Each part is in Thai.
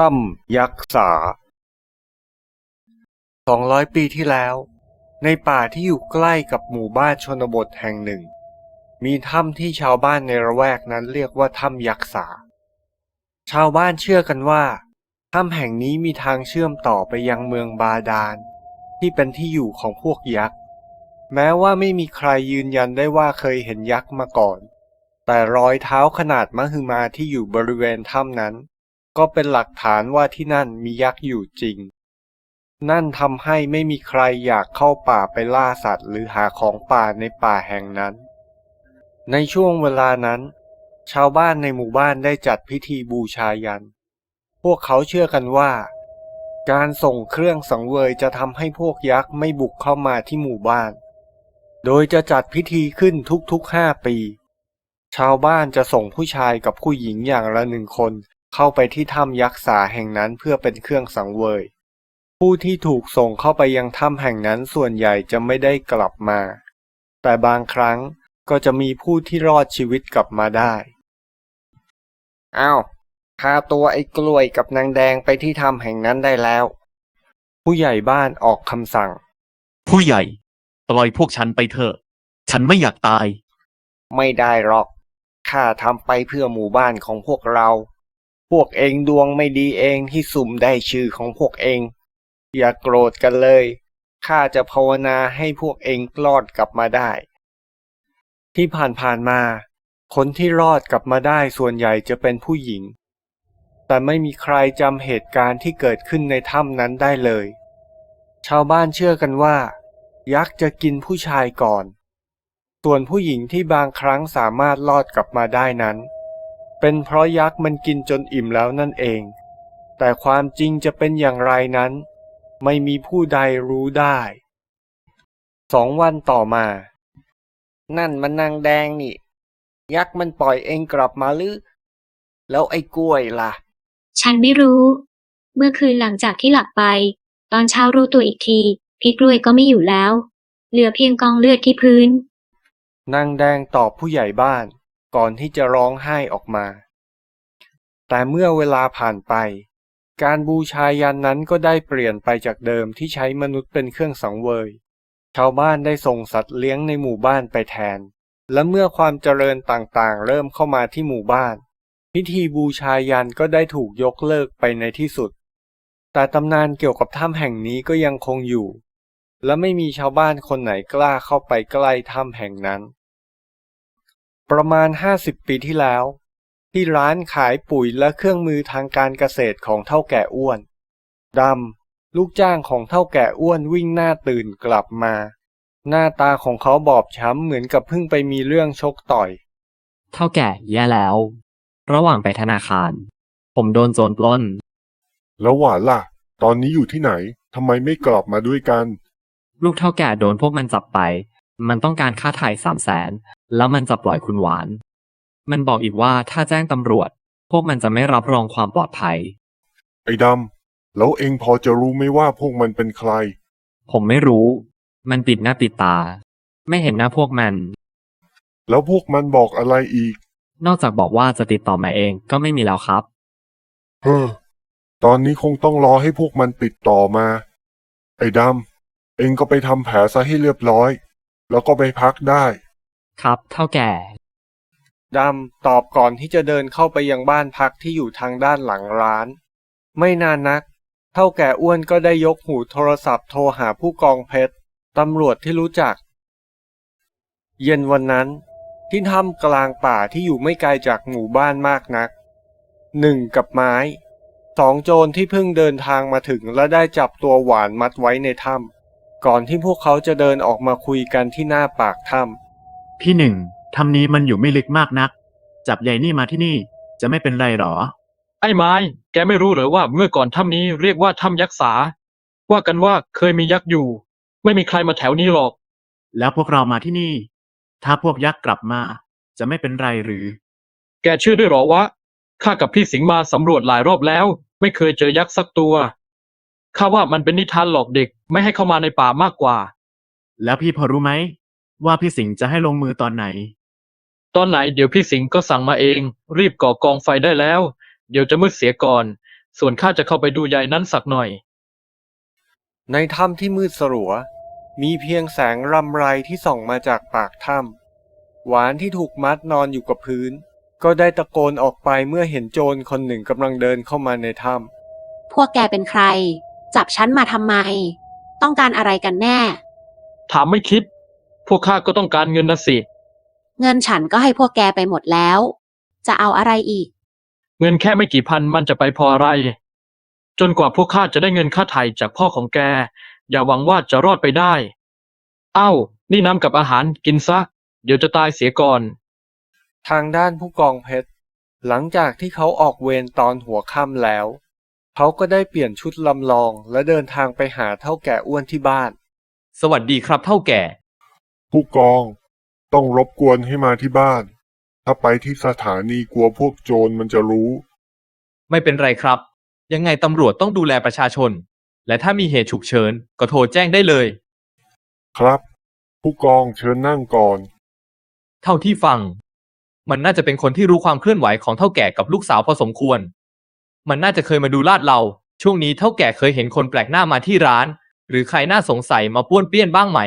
ถ้ำยักษ์สาสองร้อยปีที่แล้ว ในป่าที่อยู่ใกล้กับหมู่บ้านชนบทแห่งหนึ่ง มีถ้ำที่ชาวบ้านในระแวกนั้นเรียกว่าถ้ำยักษ์สาชาวบ้านเชื่อกันว่าถ้ำแห่งนี้มีทางเชื่อมต่อไปยังเมืองบาดาลที่เป็นที่อยู่ของพวกยักษ์แม้ว่าไม่มีใครยืนยันได้ว่าเคยเห็นยักษ์มาก่อน แต่รอยเท้าขนาดมหึมาที่อยู่บริเวณถ้ำนั้น ก็เป็นหลักฐานว่าที่นั่นมียักษ์อยู่จริง นั่นทำให้ไม่มีใครอยากเข้าป่าไปล่าสัตว์หรือหาของป่าในป่าแห่งนั้น ในช่วงเวลานั้น ชาวบ้านในหมู่บ้านได้จัดพิธีบูชายัน พวกเขาเชื่อกันว่า การส่งเครื่องสังเวยจะทำให้พวกยักษ์ไม่บุกเข้ามาที่หมู่บ้าน โดยจะจัดพิธีขึ้นทุกๆห้าปี ชาวบ้านจะส่งผู้ชายกับผู้หญิงอย่างละหนึ่งคน เข้าไปที่ถ้ำยักษ์สาแห่งนั้นเพื่อเป็นเครื่องสังเวย ผู้ที่ถูกส่งเข้าไปยังถ้ำแห่งนั้นส่วนใหญ่จะไม่ได้กลับมา แต่บางครั้งก็จะมีผู้ที่รอดชีวิตกลับมาได้อ้าวพาตัวไอ้กล้วยกับนางแดงไปที่ถ้ำแห่งนั้นได้แล้ว ผู้ใหญ่บ้านออกคำสั่ง ผู้ใหญ่ ปล่อยพวกฉันไปเถอะ ฉันไม่อยากตาย ไม่ได้หรอกข้าทำไปเพื่อหมู่บ้านของพวกเรา พวกเองดวงไม่ดีเองที่สุ่มได้ชื่อของพวกเอง อย่าโกรธกันเลย ข้าจะภาวนาให้พวกเองรอดกลับมาได้ ที่ผ่านๆมา คนที่รอดกลับมาได้ส่วนใหญ่จะเป็นผู้หญิง แต่ไม่มีใครจำเหตุการณ์ที่เกิดขึ้นในถ้ำนั้นได้เลย ชาวบ้านเชื่อกันว่า ยักษ์จะกินผู้ชายก่อน ส่วนผู้หญิงที่บางครั้งสามารถรอดกลับมาได้นั้น เป็นเพราะยักษ์มันกินจนอิ่มแล้วนั่นเอง แต่ความจริงจะเป็นอย่างไรนั้น ไม่มีผู้ใดรู้ได้สองวันต่อมา นั่นมันนางแดงนี่ ยักษ์มันปล่อยเองกลับมาหรือ แล้วไอ้กล้วยล่ะ ฉันไม่รู้ เมื่อคืนหลังจากที่หลับไป ตอนเช้ารู้ตัวอีกทีพี่กล้วยก็ไม่อยู่แล้ว เหลือเพียงกองเลือดที่พื้น นางแดงตอบผู้ใหญ่บ้าน ก่อนที่จะร้องไห้ออกมา แต่เมื่อเวลาผ่านไป การบูชายันนั้นก็ได้เปลี่ยนไปจากเดิมที่ใช้มนุษย์เป็นเครื่องสังเวย ชาวบ้านได้ส่งสัตว์เลี้ยงในหมู่บ้านไปแทน และเมื่อความเจริญต่างๆ เริ่มเข้ามาที่หมู่บ้าน พิธีบูชายันก็ได้ถูกยกเลิกไปในที่สุด แต่ตำนานเกี่ยวกับถ้ำแห่งนี้ก็ยังคงอยู่และไม่มีชาวบ้านคนไหนกล้าเข้าไปใกล้ถ้ำแห่งนั้น ประมาณ 50 ปีที่แล้ว ที่ร้านขายปุ๋ยและเครื่องมือทางการเกษตรของเท่าแก่อ้วนดำลูกจ้างของเท่าแก่อ้วนวิ่งหน้าตื่นกลับมา หน้าตาของเขาบอบช้ำเหมือนกับเพิ่งไปมีเรื่องชกต่อย เท่าแก่แย่แล้ว ระหว่างไปธนาคาร ผมโดนโจรปล้น แล้วหวานล่ะ ตอนนี้อยู่ที่ไหนทำไมไม่กลับมาด้วยกัน ลูกเท่าแก่โดนพวกมันจับไป มันต้องการค่าไถ่สามแสน แล้วมันจะปล่อยคุณหวาน มันบอกอีกว่าถ้าแจ้งตำรวจ พวกมันจะไม่รับรองความปลอดภัย ไอ้ดำ แล้วเองพอจะรู้ไหมว่าพวกมันเป็นใคร ผมไม่รู้ มันปิดหน้าปิดตา ไม่เห็นหน้าพวกมัน แล้วพวกมันบอกอะไรอีก นอกจากบอกว่าจะติดต่อมาเองก็ไม่มีแล้วครับ เฮ้อ ตอนนี้คงต้องรอให้พวกมันติดต่อมา ไอ้ดำ เองก็ไปทำแผลซะให้เรียบร้อย แล้วก็ไปพักได้ ครับเท่าแก่ ดำตอบก่อนที่จะเดินเข้าไปยังบ้านพักที่อยู่ทางด้านหลังร้าน ไม่นานนัก เท่าแก่อ้วนก็ได้ยกหูโทรศัพท์โทรหาผู้กองเพชรตำรวจที่รู้จัก เย็นวันนั้น ที่ถ้ำกลางป่าที่อยู่ไม่ไกลจากหมู่บ้านมากนักหนึ่งกับไม้สองโจรที่เพิ่งเดินทางมาถึงและได้จับตัวหวานมัดไว้ในถ้ำก่อนที่พวกเขาจะเดินออกมาคุยกันที่หน้าปากถ้ำ พี่หนึ่งทำนี้มันอยู่ไม่ลึกมากนัก จับใหญ่นี่มาที่นี่จะไม่เป็นไรหรอ ไอ้ไม้ แกไม่รู้เหรอว่าเมื่อก่อนถ้ำนี้เรียกว่าถ้ำยักษ์สา ว่ากันว่าเคยมียักษ์อยู่ ไม่มีใครมาแถวนี้หรอก แล้วพวกเรามาที่นี่ ถ้าพวกยักษ์กลับมา จะไม่เป็นไรหรือ แกเชื่อด้วยเหรอวะข้ากับพี่สิงห์มาสำรวจหลายรอบแล้ว ไม่เคยเจอยักษ์สักตัวข้าว่ามันเป็นนิทานหลอกเด็กไม่ให้เข้ามาในป่ามากกว่า แล้วพี่พอรู้ไหม ว่าพี่สิงห์จะให้ลงมือตอนไหนตอนไหนเดี๋ยวพี่สิงห์ก็สั่งมาเอง รีบก่อกองไฟได้แล้ว เดี๋ยวจะมืดเสียก่อน ส่วนข้าจะเข้าไปดูใหญ่นั้นสักหน่อย ในถ้ำที่มืดสลัว มีเพียงแสงรำไรที่ส่องมาจากปากถ้ำหวานที่ถูกมัดนอนอยู่กับพื้น ก็ได้ตะโกนออกไปเมื่อเห็นโจรคนหนึ่งกำลังเดินเข้ามาในถ้พวกแกเป็นใคร จับฉันมาทำไม ต้องการอะไรกันแน่ ถามไม่คิด พวกข้าก็ต้องการเงินนะสิ เงินฉันก็ให้พวกแกไปหมดแล้ว จะเอาอะไรอีก เงินแค่ไม่กี่พันมันจะไปพออะไร จนกว่าพวกข้าจะได้เงินค่าไถ่จากพ่อของแก อย่าหวังว่าจะรอดไปได้ เอ้า นี่น้ำกับอาหารกินซะ เดี๋ยวจะตายเสียก่อนำทางด้านผู้กองเพชร หลังจากที่เขาออกเวรตอนหัวค่ำแล้ว เขาก็ได้เปลี่ยนชุดลำลองและเดินทางไปหาเท่าแก่อ้วนที่บ้าน สวัสดีครับเท่าแก่ ผู้กอง ต้องรบกวนให้มาที่บ้าน ถ้าไปที่สถานีกลัวพวกโจรมันจะรู้ ไม่เป็นไรครับ ยังไงตำรวจต้องดูแลประชาชน และถ้ามีเหตุฉุกเฉินก็โทรแจ้งได้เลย ครับ ผู้กองเชิญนั่งก่อน เท่าที่ฟัง มันน่าจะเป็นคนที่รู้ความเคลื่อนไหวของเท่าแก่กับลูกสาวพอสมควร มันน่าจะเคยมาดูลาดเรา ช่วงนี้เท่าแก่เคยเห็นคนแปลกหน้ามาที่ร้าน หรือใครน่าสงสัยมาป้วนเปี้ยนบ้างไหม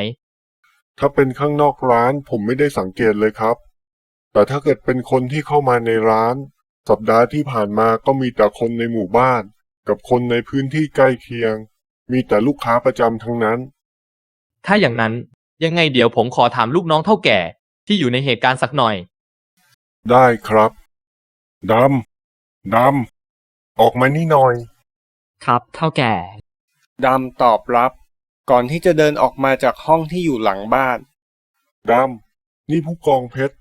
ถ้าเป็นข้างนอกร้านผมไม่ได้สังเกตเลยครับ แต่ถ้าเกิดเป็นคนที่เข้ามาในร้าน สัปดาห์ที่ผ่านมาก็มีแต่คนในหมู่บ้าน กับคนในพื้นที่ใกล้เคียง มีแต่ลูกค้าประจำทั้งนั้น ถ้าอย่างนั้นยังไงเดี๋ยวผมขอถามลูกน้องเท่าแก่ ที่อยู่ในเหตุการณ์สักหน่อย ได้ครับดำดำออกมานี่หน่อย ครับ เท่าแก่ ดำตอบรับ ก่อนที่จะเดินออกมาจากห้องที่อยู่หลังบ้าน ดำ นี่ผู้กองเพชร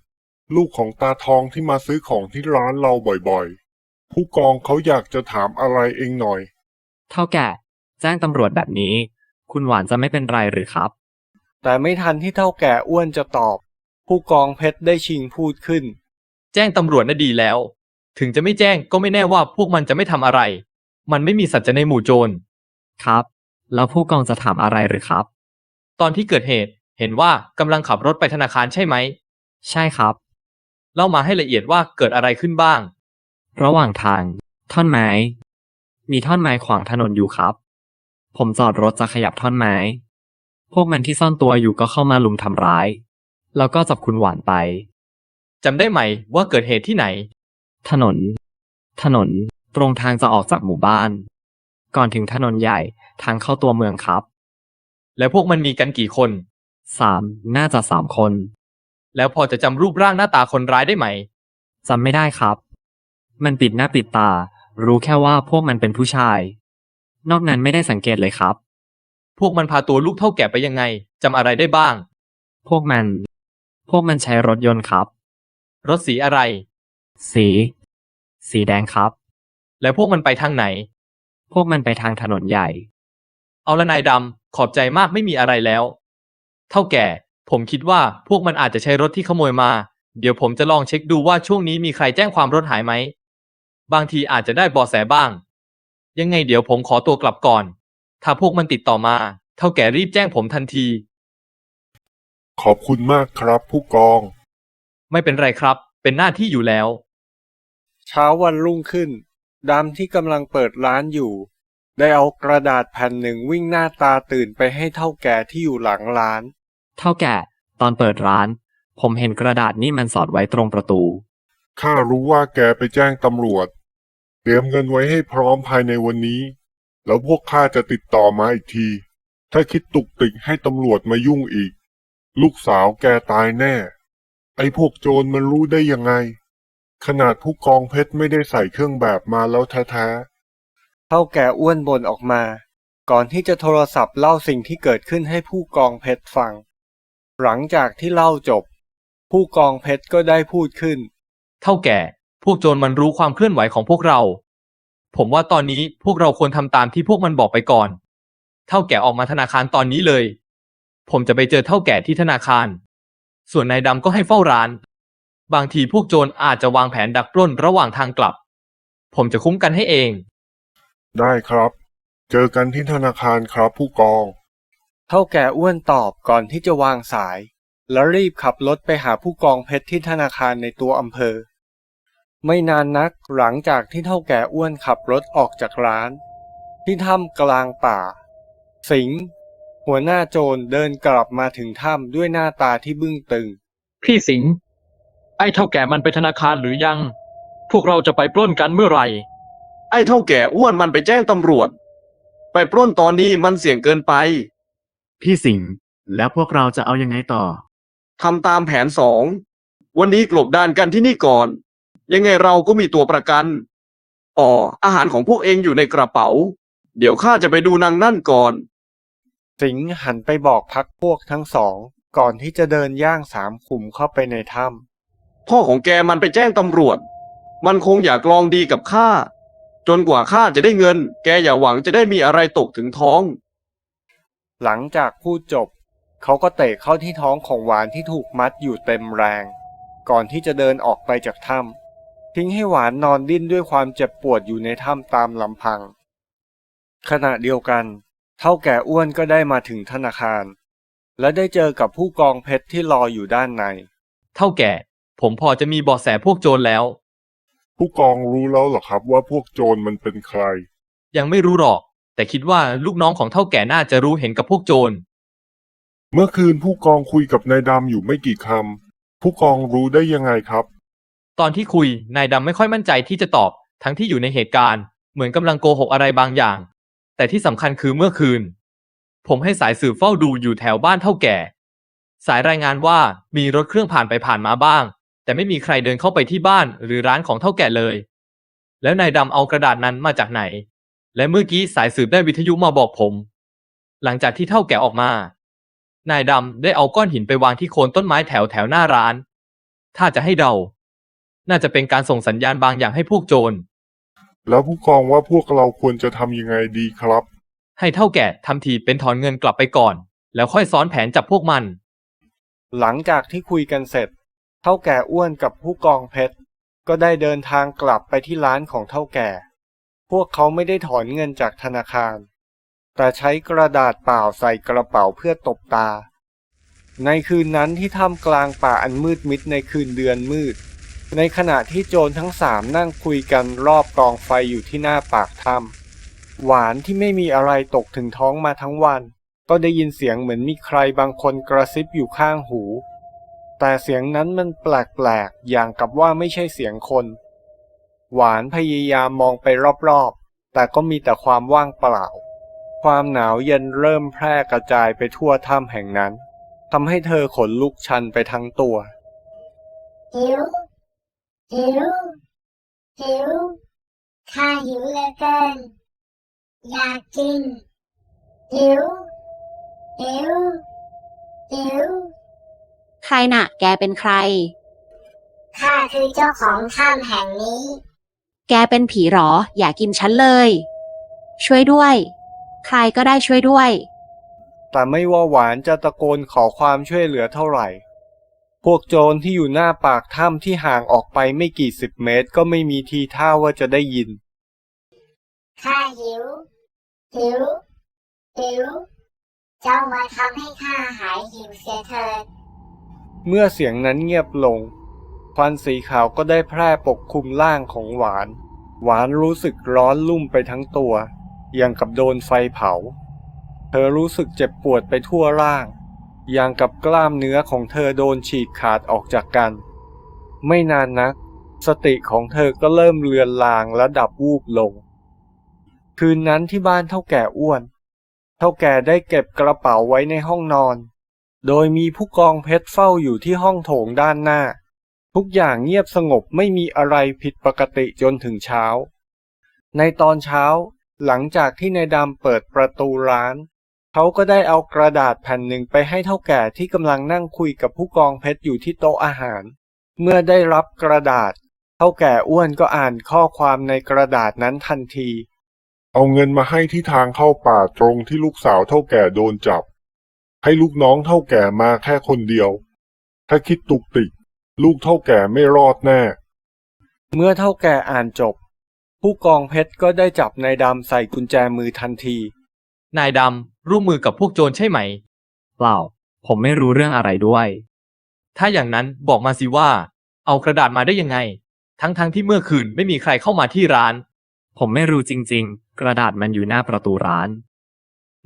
ลูกของตาทองที่มาซื้อของที่ร้านเราบ่อยๆ ผู้กองเขาอยากจะถามอะไรเองหน่อย เท่าแก่แจ้งตำรวจแบบนี้ คุณหวานจะไม่เป็นไรหรือครับ แต่ไม่ทันที่เท่าแก่อ้วนจะตอบ ผู้กองเพชรได้ชิงพูดขึ้น แจ้งตำรวจน่ะดีแล้ว ถึงจะไม่แจ้งก็ไม่แน่ว่าพวกมันจะไม่ทำอะไร มันไม่มีสัจจะในหมู่โจร ครับ แล้วผู้กองจะถามอะไรหรือครับ ตอนที่เกิดเหตุเห็นว่ากำลังขับรถไปธนาคารใช่ไหม ใช่ครับ เล่ามาให้ละเอียดว่าเกิดอะไรขึ้นบ้าง ระหว่างทาง ท่อนไม้ มีท่อนไม้ขวางถนนอยู่ครับ ผมจอดรถจะขยับท่อนไม้ พวกมันที่ซ่อนตัวอยู่ก็เข้ามาลุมทำร้าย แล้วก็จับคุณหวานไปจำได้ไหมว่าเกิดเหตุที่ไหน ถนน ถนนตรงทางจะออกจากหมู่บ้าน ก่อนถึงถนนใหญ่ทางเข้าตัวเมืองครับ แล้วพวกมันมีกันกี่คน สามน่าจะสามคน แล้วพอจะจำรูปร่างหน้าตาคนร้ายได้ไหมจำไม่ได้ครับ มันปิดหน้าปิดตา รู้แค่ว่าพวกมันเป็นผู้ชาย นอกนั้นไม่ได้สังเกตเลยครับ พวกมันพาตัวลูกเท่าแก่ไปยังไงจำอะไรได้บ้าง พวกมัน พวกมันใช้รถยนต์ครับ รถสีอะไร สี สีแดงครับ แล้วพวกมันไปทางไหน พวกมันไปทางถนนใหญ่ เอาละนายดำ ขอบใจมากไม่มีอะไรแล้ว เท่าแก่ ผมคิดว่าพวกมันอาจจะใช้รถที่ขโมยมา เดี๋ยวผมจะลองเช็คดูว่าช่วงนี้มีใครแจ้งความรถหายไหม บางทีอาจจะได้เบาะแสบ้าง ยังไงเดี๋ยวผมขอตัวกลับก่อน ถ้าพวกมันติดต่อมา เท่าแก่รีบแจ้งผมทันที ขอบคุณมากครับผู้กอง ไม่เป็นไรครับ เป็นหน้าที่อยู่แล้ว เช้าวันรุ่งขึ้น ดำที่กำลังเปิดร้านอยู่ ได้เอากระดาษแผ่นหนึ่งวิ่งหน้าตาตื่นไปให้เท่าแก่ที่อยู่หลังร้าน เท่าแก่ตอนเปิดร้าน ผมเห็นกระดาษนี่มันสอดไว้ตรงประตู ข้ารู้ว่าแกไปแจ้งตำรวจ เตรียมเงินไว้ให้พร้อมภายในวันนี้ แล้วพวกข้าจะติดต่อมาอีกที ถ้าคิดตุกติกให้ตำรวจมายุ่งอีก ลูกสาวแกตายแน่ ไอ้พวกโจรมันรู้ได้ยังไง ขนาดผู้กองเพชรไม่ได้ใส่เครื่องแบบมาแล้วแท้ๆ เท่าแก่อ้วนบ่นออกมา ก่อนที่จะโทรศัพท์เล่าสิ่งที่เกิดขึ้นให้ผู้กองเพชรฟัง หลังจากที่เล่าจบ ผู้กองเพชรก็ได้พูดขึ้น เท่าแก่ พวกโจรมันรู้ความเคลื่อนไหวของพวกเรา ผมว่าตอนนี้พวกเราควรทำตามที่พวกมันบอกไปก่อน เท่าแก่ออกมาธนาคารตอนนี้เลย ผมจะไปเจอเท่าแก่ที่ธนาคาร ส่วนนายดำก็ให้เฝ้าร้าน บางทีพวกโจรอาจจะวางแผนดักปล้นระหว่างทางกลับ ผมจะคุ้มกันให้เอง ได้ครับ เจอกันที่ธนาคารครับผู้กอง เท่าแก่อ้วนตอบก่อนที่จะวางสาย แล้วรีบขับรถไปหาผู้กองเพชรที่ธนาคารในตัวอำเภอ ไม่นานนักหลังจากที่เท่าแก่อ้วนขับรถออกจากร้าน ที่ถ้ำกลางป่า สิงห์หัวหน้าโจรเดินกลับมาถึงถ้ำด้วยหน้าตาที่บึ้งตึง พี่สิงห์ ไอ้เท่าแก่มันไปธนาคารหรือยัง พวกเราจะไปปล้นกันเมื่อไหร่ ไอ้เท่าแก่อ้วนมันไปแจ้งตำรวจ ไปปล้นตอนนี้มันเสี่ยงเกินไป พี่สิงห์แล้วพวกเราจะเอายังไงต่อ ทำตามแผนสอง วันนี้กลบดานกันที่นี่ก่อน ยังไงเราก็มีตัวประกัน อ๋อ อาหารของพวกเองอยู่ในกระเป๋า เดี๋ยวข้าจะไปดูนางนั่นก่อน สิงห์หันไปบอกพักพวกทั้งสอง ก่อนที่จะเดินย่างสามขุมเข้าไปในถ้ำ พ่อของแกมันไปแจ้งตำรวจ มันคงอยากลองดีกับข้า จนกว่าข้าจะได้เงิน แกอย่าหวังจะได้มีอะไรตกถึงท้อง หลังจากพูดจบ เขาก็เตะเข้าที่ท้องของหวานที่ถูกมัดอยู่เต็มแรง ก่อนที่จะเดินออกไปจากถ้ำทิ้งให้หวานนอนดิ้นด้วยความเจ็บปวดอยู่ในถ้ำตามลำพัง ขณะเดียวกัน เท่าแก่อ้วนก็ได้มาถึงธนาคาร และได้เจอกับผู้กองเพชรที่รออยู่ด้านใน เท่าแก่ ผมพอจะมีเบาะแสพวกโจรแล้ว ผู้กองรู้แล้วเหรอครับว่าพวกโจรมันเป็นใคร ยังไม่รู้หรอก แต่คิดว่าลูกน้องของเท่าแก่น่าจะรู้เห็นกับพวกโจร เมื่อคืนผู้กองคุยกับนายดำอยู่ไม่กี่คำผู้กองรู้ได้ยังไงครับ ตอนที่คุยนายดำไม่ค่อยมั่นใจที่จะตอบ ทั้งที่อยู่ในเหตุการณ์ เหมือนกำลังโกหกอะไรบางอย่าง แต่ที่สำคัญคือเมื่อคืน ผมให้สายสืบเฝ้าดูอยู่แถวบ้านเท่าแก่ สายรายงานว่ามีรถเครื่องผ่านไปผ่านมาบ้าง แต่ไม่มีใครเดินเข้าไปที่บ้านหรือร้านของเท่าแก่เลย แล้วนายดำเอากระดาษนั้นมาจากไหน และเมื่อกี้สายสืบได้วิทยุมาบอกผม หลังจากที่เท่าแก่ออกมา นายดำได้เอาก้อนหินไปวางที่โคนต้นไม้แถวแถวหน้าร้าน ถ้าจะให้เดา น่าจะเป็นการส่งสัญญาณบางอย่างให้พวกโจร แล้วผู้กองว่าพวกเราควรจะทำยังไงดีครับ ให้เท่าแก่ทำทีเป็นถอนเงินกลับไปก่อน แล้วค่อยซ้อนแผนจับพวกมัน หลังจากที่คุยกันเสร็จ เท่าแก่อ้วนกับผู้กองเพชร ก็ได้เดินทางกลับไปที่ร้านของเท่าแก่ พวกเขาไม่ได้ถอนเงินจากธนาคาร แต่ใช้กระดาษเปล่าใส่กระเป๋าเพื่อตบตา ในคืนนั้นที่ถ้ำกลางป่าอันมืดมิดในคืนเดือนมืด ในขณะที่โจรทั้งสามนั่งคุยกันรอบกองไฟอยู่ที่หน้าปากถ้ำหวานที่ไม่มีอะไรตกถึงท้องมาทั้งวัน ก็ได้ยินเสียงเหมือนมีใครบางคนกระซิบอยู่ข้างหู แต่เสียงนั้นมันแปลกๆ อย่างกับว่าไม่ใช่เสียงคน หวานพยายามมองไปรอบๆ แต่ก็มีแต่ความว่างเปล่า ความหนาวเย็นเริ่มแพร่กระจายไปทั่วถ้ำแห่งนั้นทำให้เธอขนลุกชันไปทั้งตัว หิว หิว หิว ข้าหิวเหลือเกิน อยากกิน หิว หิว หิว ใครน่ะ แกเป็นใคร ข้าคือเจ้าของถ้ำแห่งนี้ แกเป็นผีหรอ อย่ากินฉันเลย ช่วยด้วย ใครก็ได้ช่วยด้วย แต่ไม่ว่าหวานจะตะโกนขอความช่วยเหลือเท่าไหร่ พวกโจรที่อยู่หน้าปากถ้ำที่ห่างออกไปไม่กี่สิบเมตร ก็ไม่มีทีท่าว่าจะได้ยิน ข้าหิว หิว หิว เจ้ามาทำให้ข้าหายหิวเสียเถิด เมื่อเสียงนั้นเงียบลงควันสีขาวก็ได้แพร่ปกคลุมร่างของหวาน หวานรู้สึกร้อนลุ่มไปทั้งตัวอย่างกับโดนไฟเผา เธอรู้สึกเจ็บปวดไปทั่วร่างอย่างกับกล้ามเนื้อของเธอโดนฉีกขาดออกจากกัน ไม่นานนัก สติของเธอก็เริ่มเลือนลางและดับวูบลง คืนนั้นที่บ้านเท่าแก่อ้วน เท่าแก่ได้เก็บกระเป๋าไว้ในห้องนอน โดยมีผู้กองเพชรเฝ้าอยู่ที่ห้องโถงด้านหน้า ทุกอย่างเงียบสงบไม่มีอะไรผิดปกติจนถึงเช้า ในตอนเช้า หลังจากที่นายดำเปิดประตูร้าน เขาก็ได้เอากระดาษแผ่นหนึ่งไปให้เท่าแก่ที่กำลังนั่งคุยกับผู้กองเพชรอยู่ที่โต๊ะอาหาร เมื่อได้รับกระดาษ เท่าแก่อ้วนก็อ่านข้อความในกระดาษนั้นทันที เอาเงินมาให้ที่ทางเข้าป่าตรงที่ลูกสาวเท่าแก่โดนจับ ให้ลูกน้องเท่าแก่มาแค่คนเดียว ถ้าคิดตุกติก ลูกเท่าแก่ไม่รอดแน่ เมื่อเท่าแก่อ่านจบ ผู้กองเพชรก็ได้จับนายดำใส่กุญแจมือทันที นายดำร่วมมือกับพวกโจรใช่ไหม เปล่า ผมไม่รู้เรื่องอะไรด้วย ถ้าอย่างนั้นบอกมาสิว่า เอากระดาษมาได้ยังไง ทั้งๆที่เมื่อคืนไม่มีใครเข้ามาที่ร้าน ผมไม่รู้จริง ๆ กระดาษมันอยู่หน้าประตูร้าน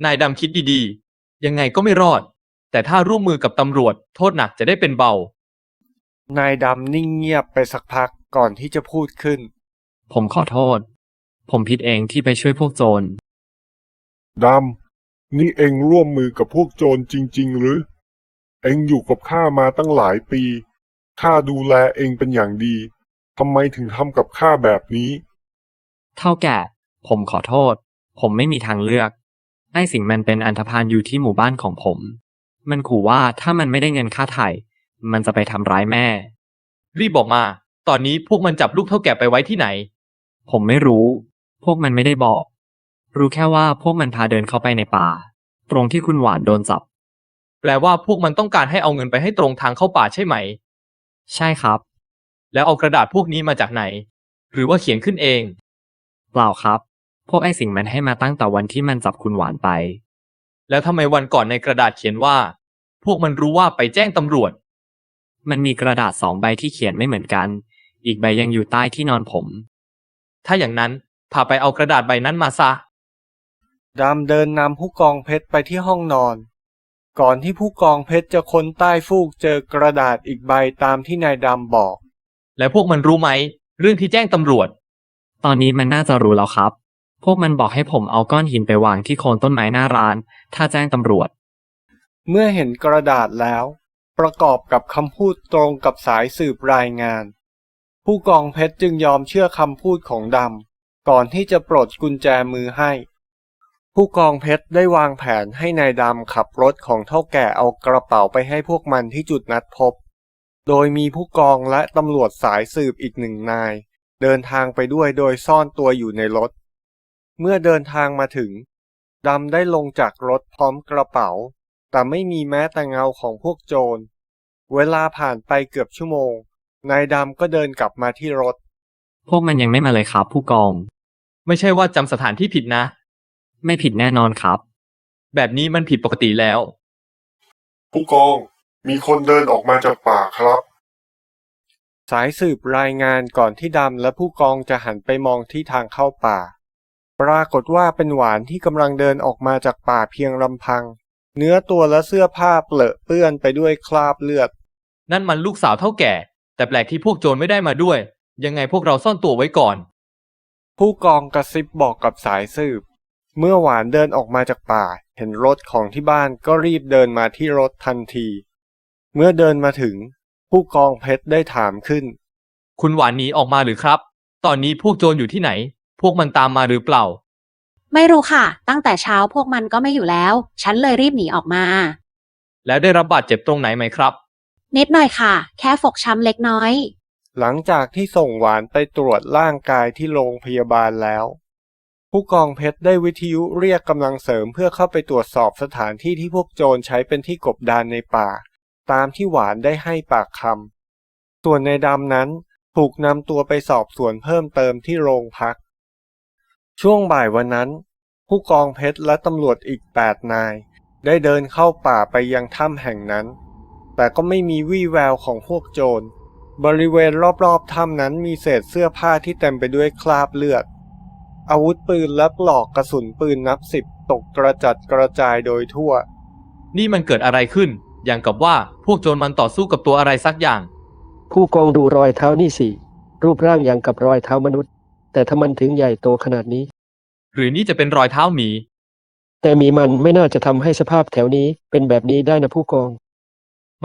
นายดำคิดดีๆ ยังไงก็ไม่รอด แต่ถ้าร่วมมือกับตำรวจ โทษหนักจะได้เป็นเบา นายดำนิ่งเงียบไปสักพักก่อนที่จะพูดขึ้น ผมขอโทษ ผมผิดเองที่ไปช่วยพวกโจร ดำ นี่เองร่วมมือกับพวกโจรจริง ๆ หรือ เองอยู่กับข้ามาตั้งหลายปี ข้าดูแลเองเป็นอย่างดี ทำไมถึงทำกับข้าแบบนี้ เท่าแก่ ผมขอโทษ ผมไม่มีทางเลือก ไอ้สิ่งมันเป็นอันธพาลอยู่ที่หมู่บ้านของผม มันขู่ว่าถ้ามันไม่ได้เงินค่าไถ่ มันจะไปทำร้ายแม่ รีบบอกมา ตอนนี้พวกมันจับลูกเท่าแก่ไปไว้ที่ไหน ผมไม่รู้ พวกมันไม่ได้บอก รู้แค่ว่าพวกมันพาเดินเข้าไปในป่า ตรงที่คุณหวานโดนจับ แปลว่าพวกมันต้องการให้เอาเงินไปให้ตรงทางเข้าป่าใช่ไหม ใช่ครับ แล้วเอากระดาษพวกนี้มาจากไหน หรือว่าเขียนขึ้นเอง เปล่าครับ พวกไอ้สิ่งมันให้มาตั้งแต่วันที่มันจับคุณหวานไป แล้วทำไมวันก่อนในกระดาษเขียนว่า พวกมันรู้ว่าไปแจ้งตำรวจ มันมีกระดาษสองใบที่เขียนไม่เหมือนกัน อีกใบยังอยู่ใต้ที่นอนผม ถ้าอย่างนั้นพาไปเอากระดาษใบนั้นมาซะ ดำเดินนำผู้กองเพชรไปที่ห้องนอน ก่อนที่ผู้กองเพชรจะค้นใต้ฟูกเจอกระดาษอีกใบตามที่นายดำบอก แล้วพวกมันรู้ไหม เรื่องที่แจ้งตำรวจ ตอนนี้มันน่าจะรู้แล้วครับ พวกมันบอกให้ผมเอาก้อนหินไปวางที่โคนต้นไม้หน้าร้าน ถ้าแจ้งตำรวจ เมื่อเห็นกระดาษแล้ว ประกอบกับคำพูดตรงกับสายสืบรายงาน ผู้กองเพชรจึงยอมเชื่อคำพูดของดำ ก่อนที่จะปลดกุญแจมือให้ ผู้กองเพชรได้วางแผนให้นายดำขับรถของเท่าแก่เอากระเป๋าไปให้พวกมันที่จุดนัดพบ โดยมีผู้กองและตำรวจสายสืบอีกหนึ่งนาย เดินทางไปด้วยโดยซ่อนตัวอยู่ในรถ เมื่อเดินทางมาถึงดำได้ลงจากรถพร้อมกระเป๋า แต่ไม่มีแม้แต่เงาของพวกโจร เวลาผ่านไปเกือบชั่วโมง นายดำก็เดินกลับมาที่รถ พวกมันยังไม่มาเลยครับ ผู้กอง ไม่ใช่ว่าจำสถานที่ผิดนะ ไม่ผิดแน่นอนครับ แบบนี้มันผิดปกติแล้ว ผู้กองมีคนเดินออกมาจากป่าครับ สายสืบรายงานก่อนที่ดำและผู้กองจะหันไปมองที่ทางเข้าป่า ปรากฏว่าเป็นหวานที่กำลังเดินออกมาจากป่าเพียงลำพัง เนื้อตัวและเสื้อผ้าเปลอะเปื้อนไปด้วยคราบเลือด นั่นมันลูกสาวเท่าแก่ แต่แปลกที่พวกโจรไม่ได้มาด้วย ยังไงพวกเราซ่อนตัวไว้ก่อน ผู้กองกระซิบบอกกับสายสืบ เมื่อหวานเดินออกมาจากป่า เห็นรถของที่บ้านก็รีบเดินมาที่รถทันที เมื่อเดินมาถึง ผู้กองเพชรได้ถามขึ้น คุณหวานหนีออกมาหรือครับ ตอนนี้พวกโจรอยู่ที่ไหน พวกมันตามมาหรือเปล่า ไม่รู้ค่ะ ตั้งแต่เช้าพวกมันก็ไม่อยู่แล้ว ฉันเลยรีบหนีออกมา แล้วได้รับบาดเจ็บตรงไหนไหมครับ นิดหน่อยค่ะ แค่ฟกช้ำเล็กน้อย หลังจากที่ส่งหวานไปตรวจร่างกายที่โรงพยาบาลแล้ว ผู้กองเพชรได้วิทยุเรียกกำลังเสริมเพื่อเข้าไปตรวจสอบสถานที่ที่พวกโจรใช้เป็นที่กบดานในป่า ตามที่หวานได้ให้ปากคำส่วนในดำนั้นถูกนำตัวไปสอบสวนเพิ่มเติมที่โรงพัก ช่วงบ่ายวันนั้น ผู้กองเพชรและตำรวจอีกแปดนาย ได้เดินเข้าป่าไปยังถ้ำแห่งนั้น แต่ก็ไม่มีวี่แววของพวกโจร บริเวณรอบๆถ้ำนั้นมีเศษเสื้อผ้าที่เต็มไปด้วยคราบเลือด อาวุธปืนและปลอกกระสุนปืนนับสิบตกกระจัดกระจายโดยทั่ว นี่มันเกิดอะไรขึ้น อย่างกับว่าพวกโจรมันต่อสู้กับตัวอะไรสักอย่าง ผู้กองดูรอยเท้านี่สิ รูปร่างอย่างกับรอยเท้ามนุษย์ แต่ถ้ามันถึงใหญ่โตขนาดนี้ หรือนี่จะเป็นรอยเท้าหมี แต่มีมันไม่น่าจะทำให้สภาพแถวนี้เป็นแบบนี้ได้นะผู้กอง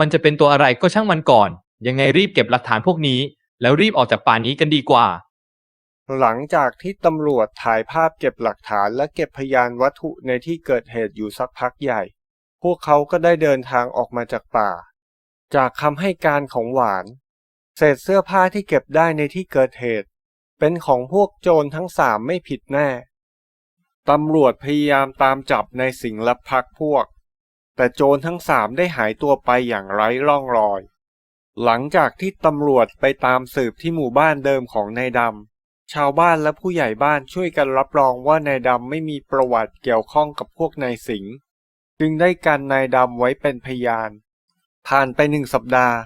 มันจะเป็นตัวอะไรก็ช่างมันก่อน ยังไงรีบเก็บหลักฐานพวกนี้ แล้วรีบออกจากป่านี้กันดีกว่า หลังจากที่ตำรวจถ่ายภาพเก็บหลักฐานและเก็บพยานวัตถุในที่เกิดเหตุอยู่สักพักใหญ่ พวกเขาก็ได้เดินทางออกมาจากป่า จากคำให้การของหวาน เศษเสื้อผ้าที่เก็บได้ในที่เกิดเหตุ เป็นของพวกโจรทั้งสามไม่ผิดแน่ ตำรวจพยายามตามจับในสิงห์และพักพวก แต่โจรทั้งสามได้หายตัวไปอย่างไร้ร่องรอย หลังจากที่ตำรวจไปตามสืบที่หมู่บ้านเดิมของนายดำ ชาวบ้านและผู้ใหญ่บ้านช่วยกันรับรองว่านายดำไม่มีประวัติเกี่ยวข้องกับพวกนายสิงห์จึงได้กันนายดำไว้เป็นพยาน ผ่านไปหนึ่งสัปดาห์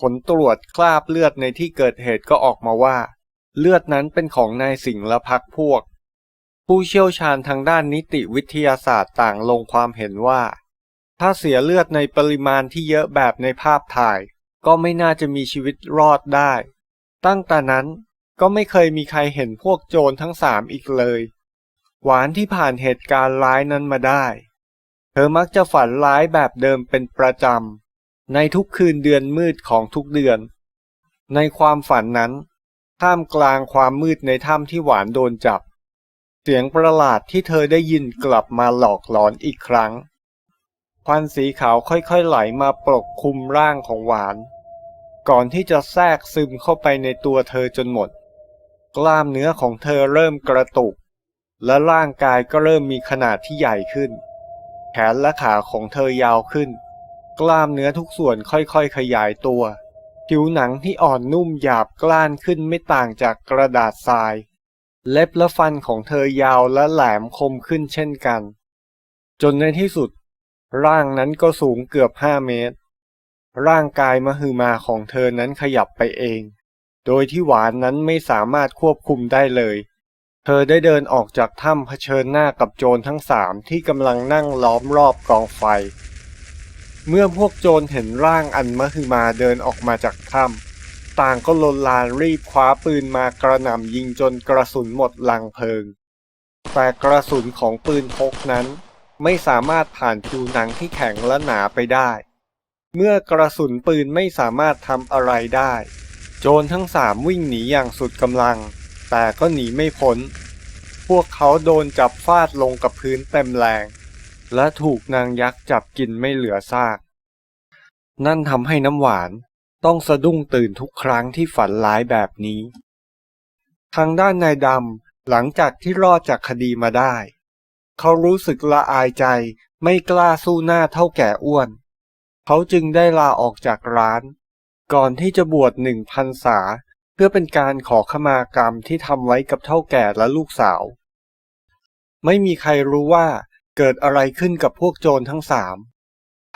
ผลตรวจคราบเลือดในที่เกิดเหตุก็ออกมาว่า เลือดนั้นเป็นของนายสิงห์และพักพวก ผู้เชี่ยวชาญทางด้านนิติวิทยาศาสตร์ต่างลงความเห็นว่า ถ้าเสียเลือดในปริมาณที่เยอะแบบในภาพถ่าย ก็ไม่น่าจะมีชีวิตรอดได้ ตั้งแต่นั้นก็ไม่เคยมีใครเห็นพวกโจรทั้งสามอีกเลย หวานที่ผ่านเหตุการณ์ร้ายนั้นมาได้ เธอมักจะฝันร้ายแบบเดิมเป็นประจำในทุกคืนเดือนมืดของทุกเดือน ในความฝันนั้น ท่ามกลางความมืดในถ้ำที่หวานโดนจับ เสียงประหลาดที่เธอได้ยินกลับมาหลอกหลอนอีกครั้ง ควันสีขาวค่อยๆไหลมาปกคลุมร่างของหวาน ก่อนที่จะแทรกซึมเข้าไปในตัวเธอจนหมด กล้ามเนื้อของเธอเริ่มกระตุก และร่างกายก็เริ่มมีขนาดที่ใหญ่ขึ้น แขนและขาของเธอยาวขึ้น กล้ามเนื้อทุกส่วนค่อยๆขยายตัว ผิวหนังที่อ่อนนุ่มหยาบกล้านขึ้นไม่ต่างจากกระดาษทราย เล็บและฟันของเธอยาวและแหลมคมขึ้นเช่นกัน จนในที่สุด ร่างนั้นก็สูงเกือบห้าเมตร ร่างกายมหึมาของเธอนั้นขยับไปเอง โดยที่หวานนั้นไม่สามารถควบคุมได้เลย เธอได้เดินออกจากถ้ำเผชิญหน้ากับโจรทั้งสามที่กำลังนั่งล้อมรอบกองไฟ เมื่อพวกโจรเห็นร่างอันมหึมาเดินออกมาจากถ้ำต่างก็ลนลานรีบคว้าปืนมากระหน่ำยิงจนกระสุนหมดลังเพลิง แต่กระสุนของปืนพกนั้น ไม่สามารถผ่านผิวหนังที่แข็งและหนาไปได้ เมื่อกระสุนปืนไม่สามารถทำอะไรได้ โจรทั้งสามวิ่งหนีอย่างสุดกำลัง แต่ก็หนีไม่พ้น พวกเขาโดนจับฟาดลงกับพื้นเต็มแรง และถูกนางยักษ์จับกินไม่เหลือซาก นั่นทำให้น้ำหวานต้องสะดุ้งตื่นทุกครั้งที่ฝันร้ายแบบนี้ ทางด้านนายดำหลังจากที่รอดจากคดีมาได้ เขารู้สึกละอายใจไม่กล้าสู้หน้าเท่าแก่อ้วน เขาจึงได้ลาออกจากร้าน ก่อนที่จะบวชหนึ่งพันษาเพื่อเป็นการขอขมากรรมที่ทำไว้กับเท่าแก่และลูกสาว ไม่มีใครรู้ว่า เกิดอะไรขึ้นกับพวกโจรทั้งสาม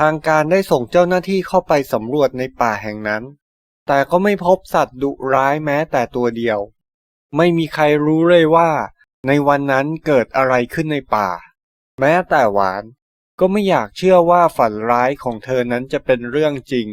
ทางการได้ส่งเจ้าหน้าที่เข้าไปสำรวจในป่าแห่งนั้น แต่ก็ไม่พบสัตว์ดุร้ายแม้แต่ตัวเดียว ไม่มีใครรู้เลยว่า ในวันนั้นเกิดอะไรขึ้นในป่า แม้แต่หวาน ก็ไม่อยากเชื่อว่าฝันร้ายของเธอนั้นจะเป็นเรื่องจริง